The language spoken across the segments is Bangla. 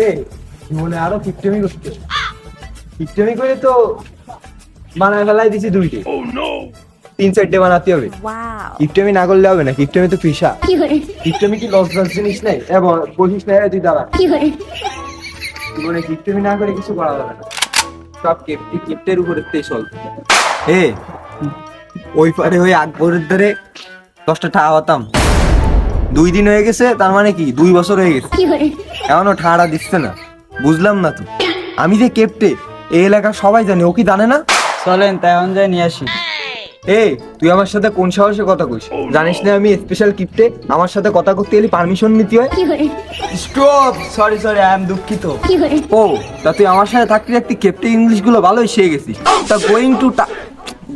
এ জীবনে আরও কিপটেমি করতে কিপটেমি করে তো বানায় ফেলাই দিছি দুইটি। oh, তিন চারটে বানাতে হবে। কিপটেমি না করলে হবে না কিপটেমি তো পেশা কিপটেমি কি লস লস জিনিস নাই? এবার বসিস না তুই দাঁড়া। জীবনে কিপটেমি না করে কিছু করা যাবে না। সব কিপটি উপরে উপরেতেই চল। এ ওই পারে ওই আকবরের ধরে দশটা ঠা হতাম। দুই দিন হয়ে গেছে তার মানে কি? দুই বছর হয়ে গেছে। এমনও ঠাড়া দিচ্ছে না। বুঝলাম না তো। আমি যে কেপটে এই এলাকা সবাই জানে ও কি জানে না? চলেন তাই এখন যাই নিয়ে আসি। এ তুই আমার সাথে কোন সাহসে কথা কইস? জানিস না আমি স্পেশাল কিপটে আমার সাথে কথা করতে গেলে পারমিশন নিতে হয়? Stop sorry sorry I am দুঃখিত। ও তা তুই আমার সাথে থাকতে থাকতে কেপটে ইংলিশগুলো ভালোই শিখে গেছিস। তা গোয়িং টু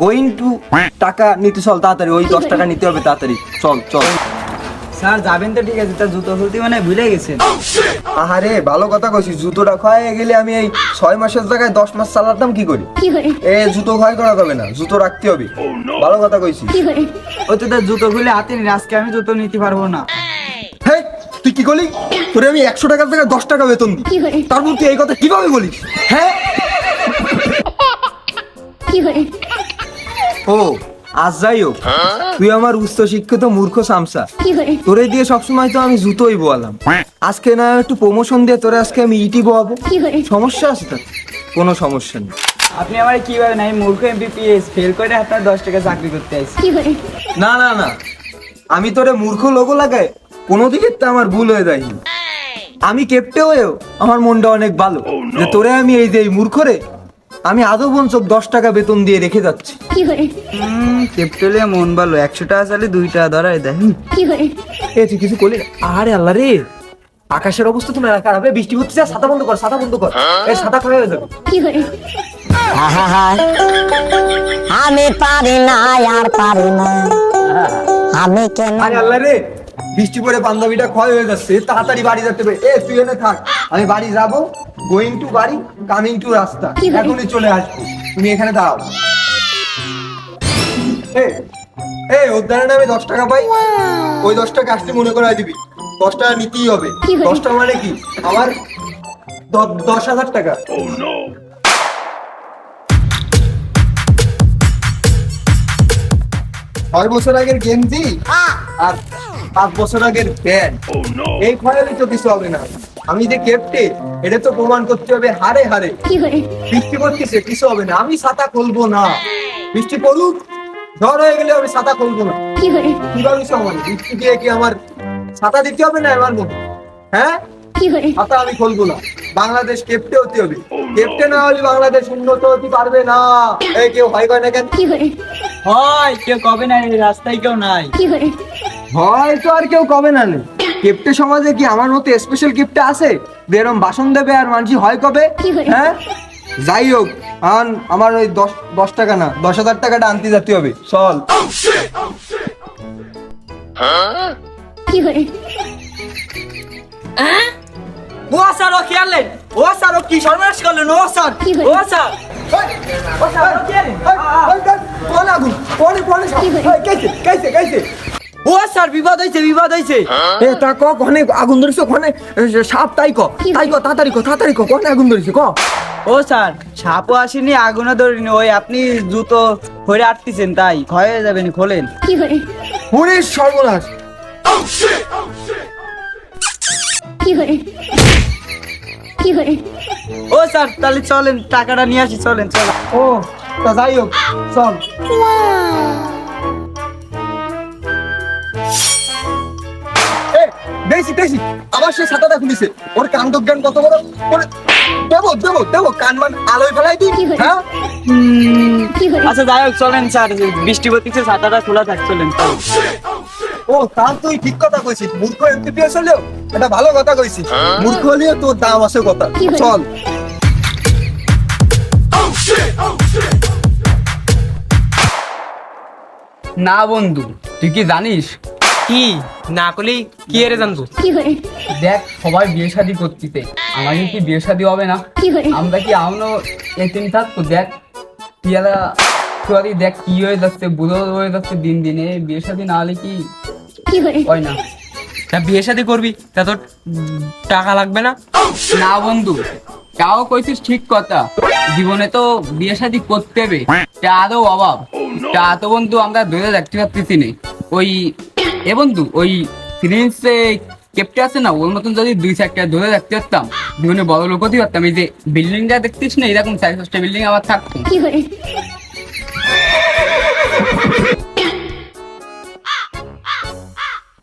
গোয়িং টু টাকা নিতে চল তাড়াতাড়ি ওই দশ টাকা নিতে হবে তাড়াতাড়ি। চল চল। স্যার যাবেন তো ঠিক আছে। তা জুতো খুলতে মানে ভুলে গেছেন। oh, আহারে ভালো কথা কইছি জুতোটা ক্ষয়ে গেলে আমি এই ছয় মাসের জায়গায় দশ মাস চালাতাম কি করি? এ জুতো ক্ষয় করা যাবে না জুতো রাখতে হবে। oh, ভালো কথা কইছি ও তো তার জুতো খুলে হাতে নিন আজকে আমি জুতো নিতে পারব না। হেই তুই কি করলি? তোরে আমি একশো টাকার জায়গায় দশ টাকা বেতন দিই। তারপর তুই এই কথা কীভাবে বলিস? হ্যাঁ ও আজ যাই হোক তুই আমার উচ্চ শিক্ষিত মূর্খ সামসা। তোরে দিয়ে সবসময় তো আমি জুতোই বোয়ালাম। আজকে না একটু প্রমোশন দিয়ে তোরে আজকে আমি ইটি বোয়াবো। সমস্যা আছে তার? কোনো সমস্যা নেই। আপনি আমার কি ভাবেন আমি মূর্খ এমবিপিএস ফেল করে আপনার দশ টাকা চাকরি করতে আসি না না না। আমি তোরে মূর্খ লোগো লাগাই কোনো দিকে তো আমার ভুল হয়ে যায়নি। আমি কেপটে হয়েও আমার মনটা অনেক ভালো। যে তোরে আমি এই যে মূর্খ রে আমি আদৌ বোন সব দশ টাকা বেতন দিয়ে রেখে যাচ্ছি। মন ভালো একশো টাকা চালে দুই টাকা ধরায় দেয় এই তুই কিছু করলি আরে আল্লাহ রে! আকাশের অবস্থা তোমার রাখা হবে বৃষ্টি হচ্ছে সাদা বন্ধ কর সাদা বন্ধ কর। এ সাদা খারাপ হয়ে যাবে। আমি পারি না আর পারি না। আমি কেন আরে আল্লাহ রে! বৃষ্টি পরে বান্ধবীটা ক্ষয় হয়ে যাচ্ছে। তাড়াতাড়ি বাড়ি যেতে হবে। এ তুই এনে থাক। আমি বাড়ি যাব গোয়িং টু বাড়ি কামিং টু রাস্তা। এখনই চলে আসব। তুমি এখানে দাঁড়াও। এ এ ওর দ্বারা না আমি দশ টাকা পাই? ওই দশ টাকা আসতে মনে করাই দিবি। দশ টাকা নিতেই হবে? দশ টাকা মানে কি? আমার দশ হাজার টাকা। ছয় বছর আগের গেঞ্জি আর পাঁচ বছর আগের ব্যান oh, এই ফয়ালে তো কিছু হবে না। আমি যে কেপটে এটা তো প্রমাণ করতে হবে হারে হারে। বৃষ্টি পড়তেছে কিছু হবে না। আমি ছাতা খুলবো না। বৃষ্টি পড়ুক ঝড় হয়ে গেলে আমি ছাতা খুলবো না। বৃষ্টি দিয়ে কি আমার ছাতা দিতে হবে না আমার হ্যাঁ? ছাতা আমি খুলবো না। বাংলাদেশ কেপটে হতে হবে। oh, কেপটে না হলে বাংলাদেশ উন্নত হতে পারবে না। এই কেউ হয় কয় না কেন? হয় কেউ কবে নাই রাস্তায় কেউ নাই। ভয় তো আর কেউ কবে না নেই গিফটে সমাজে কি আমার মতো স্পেশাল গিফট আছে এরম বাসন দেবে আর মানছি হয় কবে হ্যাঁ যাই হোক আন আমার ওই দশ দশ টাকা না দশ হাজার টাকাটা আনতে যাতে হবে চল কি ও স্যার বিবাদ হয়েছে বিবাদ হয়েছে এ তা ক কোনে আগুন ধরিছে কনে? সাপ তাই ক তাই ক তাড়াতাড়ি ক তাড়াতাড়ি ক কোনে আগুন ধরেছে ক? ও স্যার সাপও আসেনি আগুনও ধরিনি ওই আপনি জুতো হয়ে আটকেছেন তাই ক্ষয় হয়ে যাবেন খোলেন। ওরে সর্বনাশ। oh, oh, ও স্যার তাহলে চলেন টাকাটা নিয়ে আসি চলেন চলেন। ও তা যাই হোক চল। সে ছাতাটা খুলিছে। ওর কাণ্ড জ্ঞান কত বড়? ওরে দেবো দেবো দেবো কান মান আলোয় ফেলাই দিই। হ্যাঁ? আচ্ছা যাই হোক চলেন স্যার বৃষ্টি পড়তেছে ছাতাটা খোলা থাক চলেন চলেন। ও তা তুই ঠিক কথা কইছিস মূর্খ এমপিপিএস হলেও এটা ভালো কথা কইছিস। মূর্খ হলেও তোর দাম আছে কথা। চল। না বন্ধু তুই কি জানিস? কি? না করলে কি এর জানতো দেখ সবাই বিয়ে শাদি করতিতে। আমার কি বিয়ে শাদি হবে না? আমরা কি আমনো এতিম থাকতো দেখ পিয়ালা সরি দেখ কি হয়ে যাচ্ছে বুড়ো হয়ে যাচ্ছে দিন দিনে। বিয়ে শাদি না হলে কি হয় না? তা বিয়ে শাদি করবি তা তোর টাকা লাগবে না? না বন্ধু তাও কইছিস ঠিক কথা। জীবনে তো বিয়ে শাদি করতে হবে। তা আরও অভাব। তা তো বন্ধু আমরা ধরে দেখতে পারতেছি না। ওই এ বন্ধু ওই ফিলিংসে কেপটে আছে না ওর মতন যদি দুই চারটা ধরে দেখতে পারতাম জীবনে বড় লোক হতে পারতাম। এই যে বিল্ডিংটা দেখতিস না এরকম চার পাঁচটা বিল্ডিং আমার থাকতো।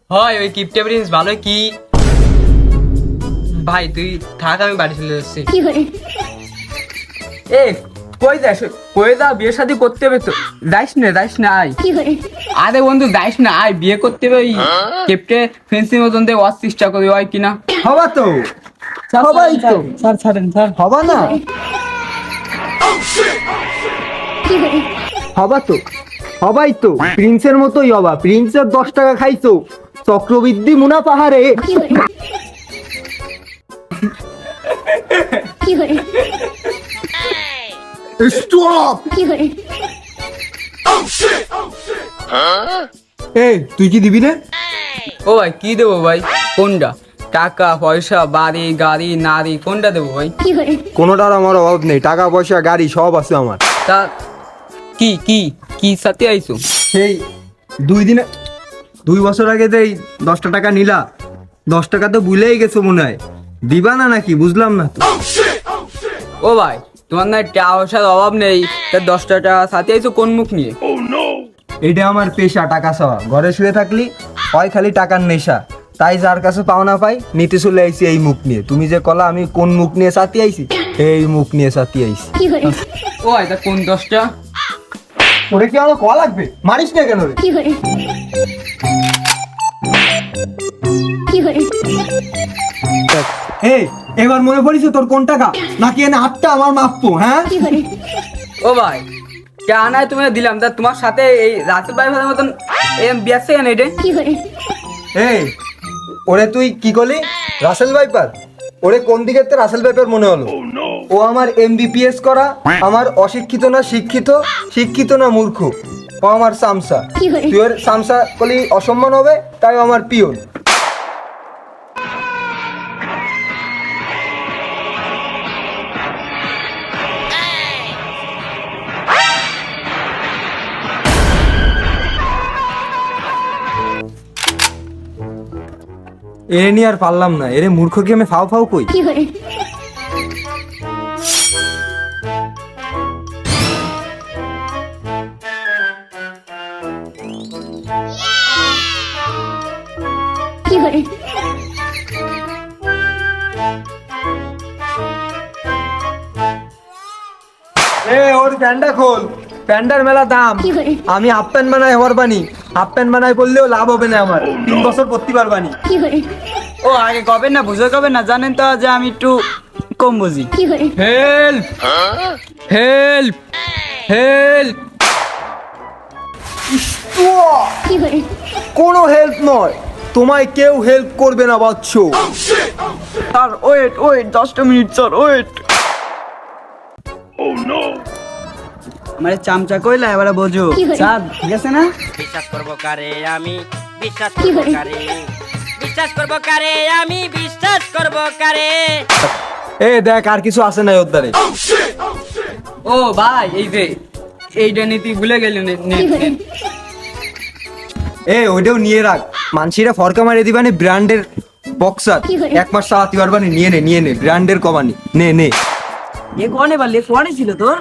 হয় ওই কিপটে প্রিন্স ভালো কি? ভাই তুই থাক আমি বাড়ি চলে যাচ্ছি। এ কই যাস? কই যা বিয়ে শাদি করতে হবে তো। যাইস না যাইস না আয়। আরে বন্ধু যাইস না আয়। বিয়ে করতে হবে ওই কেপটে ফেন্সিং মতন দিয়ে ওয়াজ চেষ্টা করবি হয় কিনা? হবা তো। হবাই তো। স্যার ছাড়েন স্যার হবা না? হবা তো। হবাই তো। প্রিন্সের মতোই হবা। প্রিন্সের দশ টাকা খাইছো। চক্রবৃদ্ধি মুনা পাহাড়ে কি hore কি hore স্টপ কি hore এ তুই কি দিবি না? ও ভাই কি দেবো ভাই? কোনটা? টাকা পয়সা বাড়ি গাড়ি নারী কোনটা দেবো ভাই? কোনোটার আমার অভাব নেই। টাকা পয়সা গাড়ি সব আছে আমার। তা কি কি কি সাথে আইছো? সেই দুই দিনে দুই বছর আগে যে এই দশটা টাকা নিলা দশ টাকা তো ভুলেই গেছো মনে হয়। দিবা না নাকি? বুঝলাম না তো। ও ভাই তোমার না টাকা পয়সার অভাব নেই তা দশটা টাকা সাথে আইছো কোন মুখ নিয়ে? এটা আমার পেশা টাকা চাওয়া ঘরে শুয়ে থাকলি হয় খালি টাকার নেশা। তাই যার কাছে পাওনা পাই নিতে চলে আইছি এই মুখ নিয়ে। তুমি যে কলা আমি কোন মুখ নিয়ে সাথে আইছি? এই মুখ নিয়ে সাথে আইছি। ও তা কোন দশটা? ওরে কি আমার কল লাগবে? মারিস না কেন রে? কি hore কি hore এই এবার মনে পড়িছে তোর কোন টাকা? নাকি এনে হাতটা আমার মাপবো হ্যাঁ? ও ভাই কে আনায় তুমি দিলাম। তা তোমার সাথে এই রাসেল ভাই ভাইয়ের মতন এরম বিয়াচ্ছে কেন এটা? এই ওরে তুই কি করলি? Russell viper? ওরে কোন দিকে তো রাসেল ভাইপার মনে হলো? ও আমার এমবিপিএস করা আমার অশিক্ষিত না শিক্ষিত শিক্ষিত না মূর্খ। ও আমার সামসা। তুই ওর সামসা করলি অসম্মান হবে তাই ও আমার পিওন। এরে নিয়ে আর পারলাম না। এরে মূর্খ কি আমি ফাও ফাও কই? এ ওর প্যান্ডা খোল। প্যান্ডার মেলা দাম। আমি হাফ প্যান্ট বানাই হওয়ার বানি হাফ প্যান্ট বানাই পড়লেও লাভ হবে না আমার। তিন বছর পড়তে পারবানি ও আগে কবে না বুঝে কবে না জানেন তো যে আমি একটু কম বুঝি। হেল্প! হেল্প! হেল্প! কোনো হেল্প নয়। তোমায় কেউ হেল্প করবে না বাচ্চ। স্যার ওয়েট ওয়েট দশটা মিনিট স্যার ওয়েট। আমার চামচা কইলা এবারে বোঝো। হলো? ঠিক আছে না? বিশ্বাস করব কারে আমি বিশ্বাস করব কারে? বিশ্বাস করব কারে আমি বিশ্বাস করব কারে? এ দেখ আর কিছু আছে না ওর দ্বারে ও ভাই এই যে এইটা নীতি ভুলে গেলি নে- নে- এ ওইটাও নিয়ে রাখ। মানসিরা ফরকা মারি দিবানি ব্র্যান্ডের বক্সার? এক মাস চালাতে পারবানি নিয়ে নে নিয়ে নে ব্র্যান্ডের কমানি নে নে। এ কোনে পারলে কোনে ছিল তোর?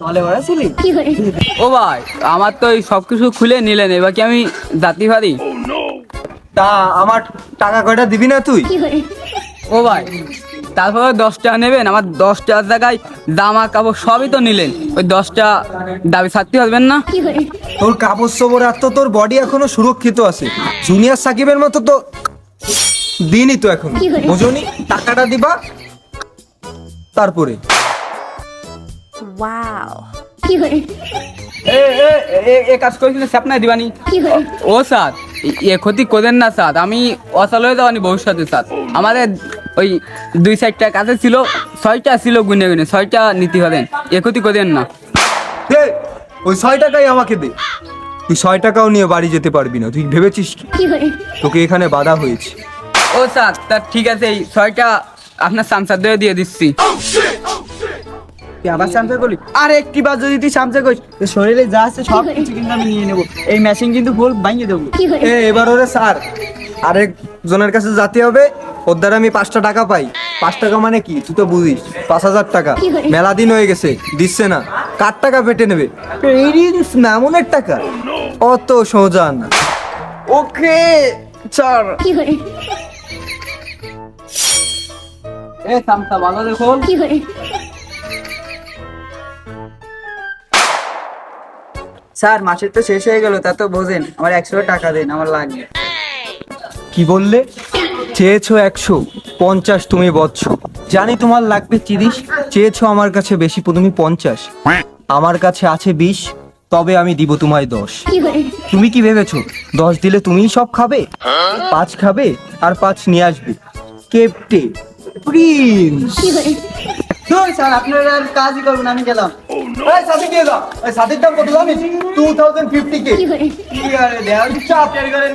তাহলে ও ভাই আমার তো এই সব কিছু খুলে নিলেন এবার কি আমি জাতি পারি তা আমার টাকা কয়টা দিবি না তুই? ও ভাই তারপরে দশ টাকা নেবেন আমার দশ টাকার জায়গায় জামা কাপড় সবই তো নিলেন। ওই দশটা দাবি ছাড়তে পারবেন না? তোর কাপড় সবর আর তো তোর বডি এখনও সুরক্ষিত আছে। জুনিয়র সাকিবের মতো তো দিনই তো এখন। বুঝনি? টাকাটা দিবা তারপরে। কি এ এ এ- এ কাজ স্যাপনায় দিবানি। ও স্যার এ- ক্ষতি করেন না স্যার। আমি অসাল হয়ে যাবানি ভবিষ্যতে স্যার। আমাদের ওই দুই সাইডটা কাছে ছিল ছয়টা ছিল গুনে গুনে ছয়টা নীতি হলেন এ ক্ষতি করেন না। দে ওই ছয় টাকাই আমাকে দে। তুই ছয় টাকাও নিয়ে বাড়ি যেতে পারবি না তুই ভেবেছিস কি? তোকে এখানে বাধা হয়েছে। ও স্যার তা ঠিক আছে এই ছয়টা আপনার সামসার দিয়ে দিয়ে দিচ্ছি তুই আবার সামসা করলি? আর একটি বার যদি তুই সামসা করিস তোর শরীরে যা আছে সব কিছু কিন্তু আমি নিয়ে নেব। এই মেশিন কিন্তু ফুল ভাঙিয়ে দেবো। এ এবার ওরে স্যার আরেক জনের কাছে যেতে হবে ওর দ্বারা আমি পাঁচটা টাকা পাই। পাঁচ টাকা মানে কি? তুই তো বুঝিস পাঁচ হাজার টাকা। মেলা দিন হয়ে গেছে দিচ্ছে না। কার টাকা পেটে নেবে? মেমনের টাকা। অত সোজা না। ওকে চল। এ সামসা ভালো দেখুন। কি hore স্যার মাসের তো শেষ হয়ে গেল তা তো বোঝেন আমার একশো টাকা দেন আমার লাগবে। কি বললে? চেয়েছো একশো পঞ্চাশ তুমি বচ্ছ। জানি তোমার লাগবে তিরিশ চেয়েছো আমার কাছে বেশি তুমি পঞ্চাশ। আমার কাছে আছে বিশ তবে আমি দিব তোমায় দশ। তুমি কি ভেবেছো? দশ দিলে তুমিই সব খাবে? পাঁচ খাবে আর পাঁচ নিয়ে আসবে। কেপটে প্রিন্স। কি স্যার আপনারা আর কাজই করবেন আমি গেলাম। এই সাথে দিয়ে দাও এই সাথের দাম কত জানিস টু থাউজেন্ড ফিফটি কে। কি আরে দেওয়া চাপ করেন